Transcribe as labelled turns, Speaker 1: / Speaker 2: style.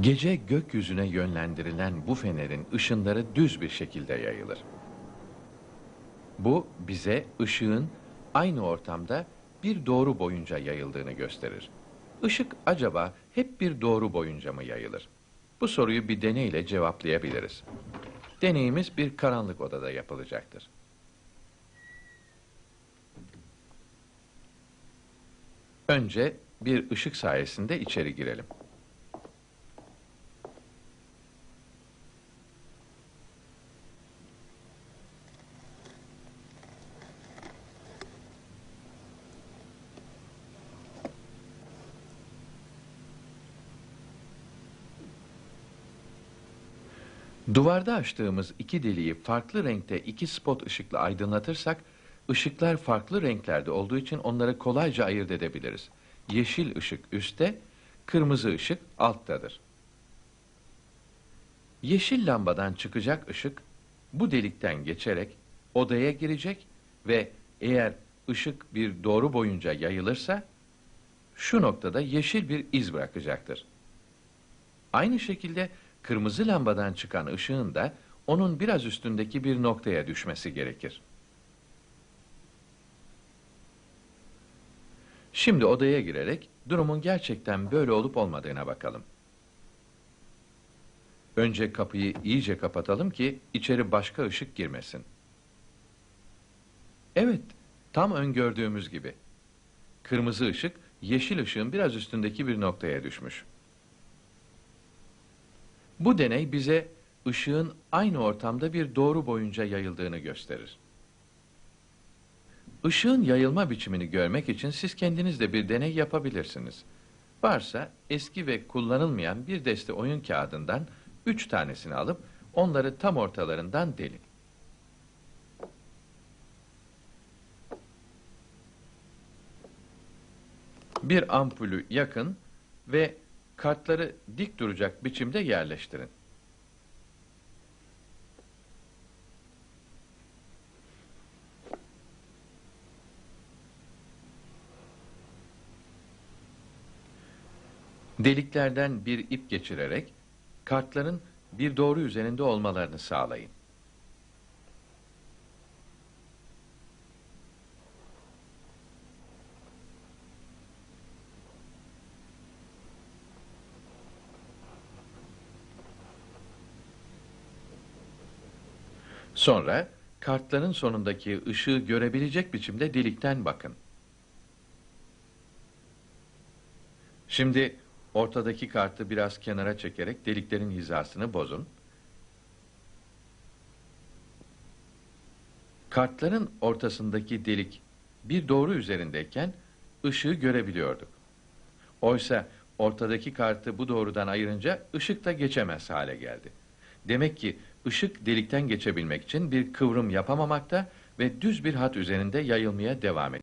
Speaker 1: Gece gökyüzüne yönlendirilen bu fenerin ışınları düz bir şekilde yayılır. Bu bize ışığın aynı ortamda bir doğru boyunca yayıldığını gösterir. Işık acaba hep bir doğru boyunca mı yayılır? Bu soruyu bir deneyle cevaplayabiliriz. Deneyimiz bir karanlık odada yapılacaktır. Önce bir ışık sayesinde içeri girelim. Duvarda açtığımız iki deliği farklı renkte iki spot ışıkla aydınlatırsak, ışıklar farklı renklerde olduğu için onları kolayca ayırt edebiliriz. Yeşil ışık üstte, kırmızı ışık alttadır. Yeşil lambadan çıkacak ışık bu delikten geçerek odaya girecek ve eğer ışık bir doğru boyunca yayılırsa şu noktada yeşil bir iz bırakacaktır. Aynı şekilde kırmızı lambadan çıkan ışığın da onun biraz üstündeki bir noktaya düşmesi gerekir. Şimdi odaya girerek durumun gerçekten böyle olup olmadığına bakalım. Önce kapıyı iyice kapatalım ki içeri başka ışık girmesin. Evet, tam öngördüğümüz gibi. Kırmızı ışık yeşil ışığın biraz üstündeki bir noktaya düşmüş. Bu deney bize ışığın aynı ortamda bir doğru boyunca yayıldığını gösterir. Işığın yayılma biçimini görmek için siz kendiniz de bir deney yapabilirsiniz. Varsa eski ve kullanılmayan bir deste oyun kağıdından üç tanesini alıp onları tam ortalarından delin. Bir ampulü yakın ve kartları dik duracak biçimde yerleştirin. Deliklerden bir ip geçirerek kartların bir doğru üzerinde olmalarını sağlayın. Sonra kartların sonundaki ışığı görebilecek biçimde delikten bakın. Şimdi ortadaki kartı biraz kenara çekerek deliklerin hizasını bozun. Kartların ortasındaki delik bir doğru üzerindeyken ışığı görebiliyorduk. Oysa ortadaki kartı bu doğrudan ayırınca ışık da geçemez hale geldi. Demek ki ışık delikten geçebilmek için bir kıvrım yapamamakta ve düz bir hat üzerinde yayılmaya devam ediyor.